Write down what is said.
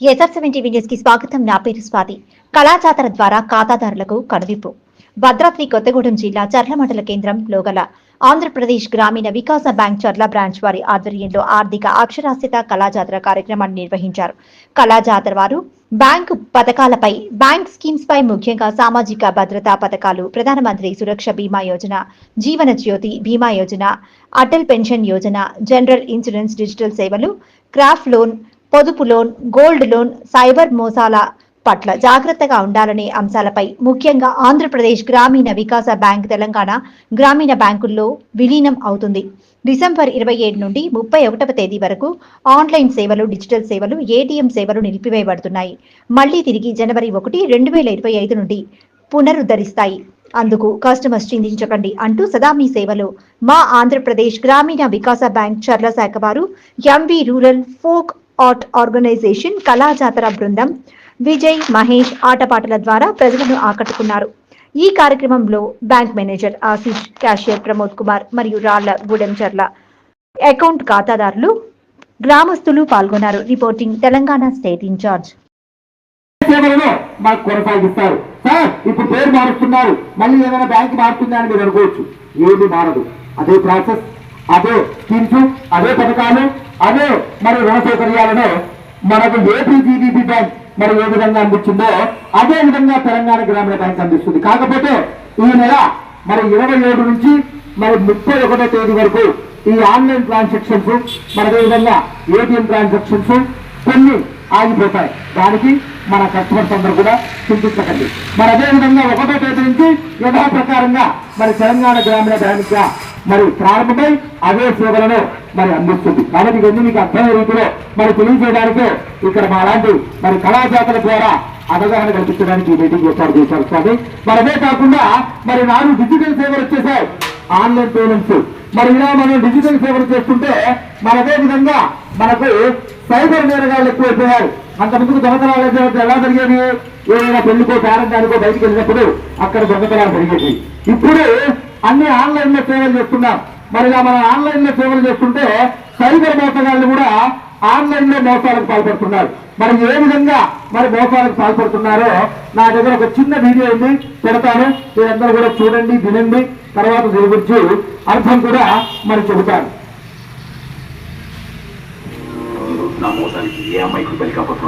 SR seventy కి స్వాగతం. నా పేరు స్వాతి. కళాజాతర ద్వారా ఖాతాదారులకు కనువిప్పు. భద్రాద్రి కొత్తగూడెం జిల్లా చర్ల మండల కేంద్రంలో గల ఆంధ్రప్రదేశ్ గ్రామీణ వికాస బ్యాంక్ చర్ల బ్రాంచ్ వారి ఆధ్వర్యంలో ఆర్థిక అక్షరాస్యత కళాజాతర కార్యక్రమాన్ని నిర్వహించారు. కళాజాతర వారు బ్యాంకు పథకాలపై బ్యాంక్ స్కీమ్స్ పై ముఖ్యంగా సామాజిక భద్రతా పథకాలు ప్రధానమంత్రి సురక్ష బీమా Yojana Jeevan Jyoti Bima Yojana Atal pension Yojana general insurance digital సేవలు క్రాఫ్ట్ లోన్ పొదుపు లోన్ గోల్డ్ లోన్ సైబర్ మోసాల పట్ల జాగ్రత్తగా ఉండాలనే అంశాలపై ముఖ్యంగా ఆంధ్రప్రదేశ్ గ్రామీణ వికాస బ్యాంక్ తెలంగాణ గ్రామీణ బ్యాంకుల్లో విలీనం అవుతుంది. డిసెంబర్ ఇరవై ఏడు నుండి ముప్పై ఒకటవ తేదీ వరకు ఆన్లైన్ సేవలు డిజిటల్ సేవలు ఏటీఎం సేవలు నిలిపివేయబడుతున్నాయి. మళ్ళీ తిరిగి జనవరి ఒకటి రెండు వేల ఇరవై ఐదు నుండి పునరుద్ధరిస్తాయి. అందుకు కస్టమర్స్ చింతించకండి అంటూ సదా మీ సేవలో మా ఆంధ్రప్రదేశ్ గ్రామీణ వికాస బ్యాంక్ చర్ల శాఖ వారు M V rural folk art organisation కళాజాతర బృందం విజయ్ మహేష్ ఆటపాటల ద్వారా ప్రజలను ఆకట్టుకున్నారు. ఈ కార్యక్రమంలో bank manager Ashish cashier Pramod Kumar మరియు రాళ్ళ గూడెంచర్ల అకౌంట్ ఖాతాదారులు గ్రామస్తులు పాల్గొన్నారు. రిపోర్టింగ్ తెలంగాణ స్టేట్ ఇన్ఛార్జ్ మాకు కొనసాగిస్తారు. సార్ ఇప్పుడు పేరు మారుస్తున్నారు. మళ్ళీ ఏదైనా బ్యాంక్ మారుతుందా అని మీరు అనుకోవచ్చు. ఏది మారదు. అదే ప్రాసెస్ అదే స్కీమ్స్ అదే పథకాలు అదే మరి రుణ సౌకర్యాలను మనకు ఏపీజీబీబీ బ్యాంక్ మరి ఏ విధంగా అందించిందో అదే విధంగా తెలంగాణ గ్రామీణ బ్యాంక్ అందిస్తుంది. కాకపోతే ఈ నెల మరి ఇరవై ఏడు నుంచి మరి ముప్పై ఒకటో తేదీ వరకు ఈ ఆన్లైన్ ట్రాన్సాక్షన్స్ మరి అదే విధంగా ఏటీఎం ట్రాన్సాక్షన్స్ కొన్ని ఆగిపోతాయి. దానికి మన కస్టమర్స్ అందరూ కూడా చింతించకండి. మరి అదే విధంగా ఒకటో తేదీ నుంచి యథాప్రకారంగా మరి తెలంగాణ గ్రామీణ బ్యాంక్ మరి ప్రారంభమై అదే సేవలను మరి అందిస్తుంది. కాబట్టి ఇవన్నీ మీకు అర్థమయ్యే రీతిలో మరి తెలియజేయడానికి ఇక్కడ మా లాంటి మరి కళాజాతల ద్వారా అవగాహన కల్పించడానికి ఈ మీటింగ్ ఏర్పాటు చేశారు. స్వామి మరి అదే కాకుండా మరి నాలుగు డిజిటల్ సేవలు వచ్చేసాయి. ఆన్లైన్ పేమెంట్స్ మరి ఇలా మనం డిజిటల్ సేవలు చేస్తుంటే మరి అదే విధంగా మనకు సైబర్ నేరగాళ్ళు ఎక్కువైపోయారు. అంతకుముందు దొంగతనాలు అయితే ఎలా జరిగేది ఏదైనా పెళ్ళికో పేరంటానికో బయటికి వెళ్ళినప్పుడు అక్కడ దొంగతనాలు జరిగేది ఇప్పుడు అన్ని ఆన్లైన్లో సేవలు చేస్తున్నాం. మరి ఇలా మనం ఆన్లైన్లో సేవలు చేస్తుంటే సైబర్ మోసగాళ్ళు కూడా ఆన్లైన్లో మోసాలకు పాల్పడుతున్నారు. మరి ఏ విధంగా మరి మోసాలకు పాల్పడుతున్నారో నా దగ్గర ఒక చిన్న వీడియో ఉంది. పెడతాను. మీరందరూ కూడా చూడండి వినండి. తర్వాత దీని గురించి అర్థం కూడా మరి చెబుతాను. నా మోసానికి ఏ అమ్మాయికి బలి కాకపోతే